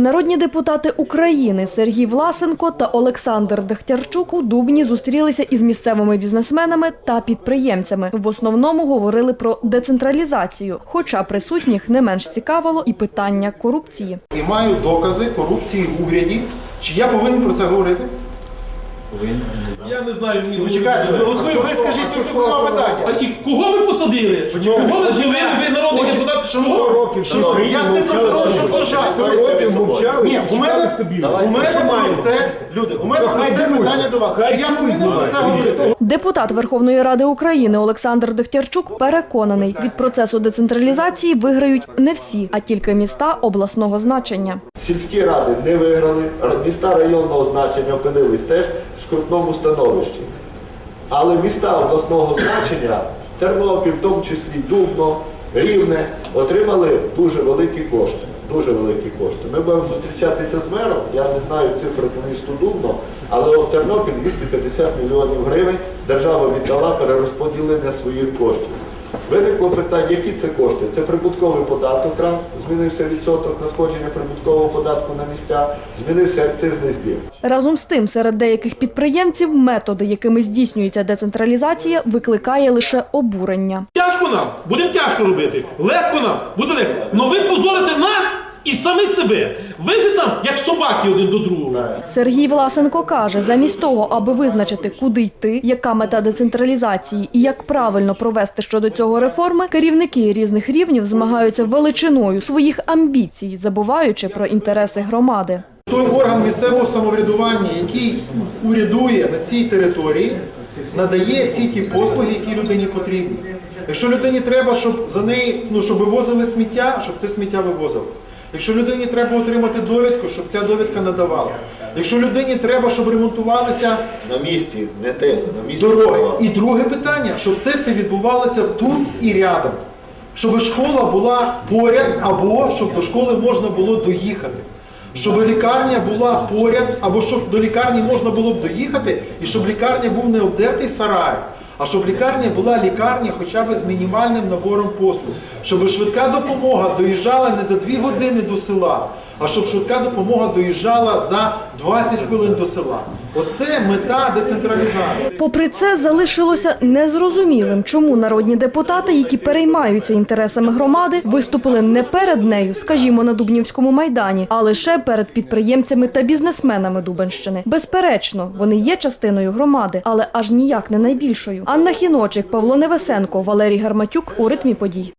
Народні депутати України Сергій Власенко та Олександр Дехтярчук у Дубні зустрілися із місцевими бізнесменами та підприємцями. В основному говорили про децентралізацію, хоча присутніх не менш цікавило і питання корупції. і маю докази корупції в уряді. Чи я повинен про це говорити? Я не знаю, мені дуже чекайте, ви, от ви, ви скажіть тільки слово А питання. і кого ви посадили? Кого ви зробили? Ви народний депутат? Що років, шановні, я ж не про те, що це жах. Ні, у мене, у мене просте, люди, у мене просте питання до вас. Чи я повинен про це говорити? Депутат Верховної Ради України Олександр Дехтярчук переконаний, від процесу децентралізації виграють не всі, а тільки міста обласного значення. Сільські ради не виграли, міста районного значення опинились теж в скрутному становищі. Але міста обласного значення, Тернопіль, в тому числі Дубно, Рівне, отримали дуже великі кошти. Дуже великі кошти. Ми будемо зустрічатися з мером, я не знаю цифри по місту Дубно, але от Тернопіль 250 мільйонів гривень держава віддала перерозподілення своїх коштів. Виникло питання, які це кошти? Це прибутковий податок раз, змінився відсоток надходження прибуткового податку на місця, змінився акцизний збір. Разом з тим, серед деяких підприємців методи, якими здійснюється децентралізація, викликає лише обурення. Тяжко нам, будемо тяжко робити. Легко нам, буде легко. Но ви позорите нас і самі себе. Ви ж там, як собаки один до другого. Сергій Власенко каже, замість того, аби визначити, куди йти, яка мета децентралізації і як правильно провести щодо цього реформи, керівники різних рівнів змагаються величиною своїх амбіцій, забуваючи про інтереси громади. Той орган місцевого самоврядування, який урядує на цій території, надає всі ті послуги, які людині потрібні. Якщо людині треба, щоб за неї ну, щоб вивозили сміття, щоб це сміття вивозилось. Якщо людині треба отримати довідку, щоб ця довідка надавалася. Якщо людині треба, щоб ремонтувалися На місці, не тест, на місці. дороги. І друге питання, щоб це все відбувалося тут і рядом. Щоб школа була поряд, або щоб до школи можна було доїхати. Щоб лікарня була поряд, або щоб до лікарні можна було б доїхати, і щоб лікарня був не обдертий сарай, а щоб лікарня була лікарня хоча б з мінімальним набором послуг. Щоб швидка допомога доїжджала не за 2 години до села, а щоб швидка допомога доїжджала за 20 хвилин до села. Оце мета децентралізації. Попри це, залишилося незрозумілим, чому народні депутати, які переймаються інтересами громади, виступили не перед нею, скажімо, на Дубнівському майдані, а лише перед підприємцями та бізнесменами Дубенщини. Безперечно, вони є частиною громади, але аж ніяк не найбільшою. Анна Хіночик, Павло Невесенко, Валерій Гарматюк у ритмі подій.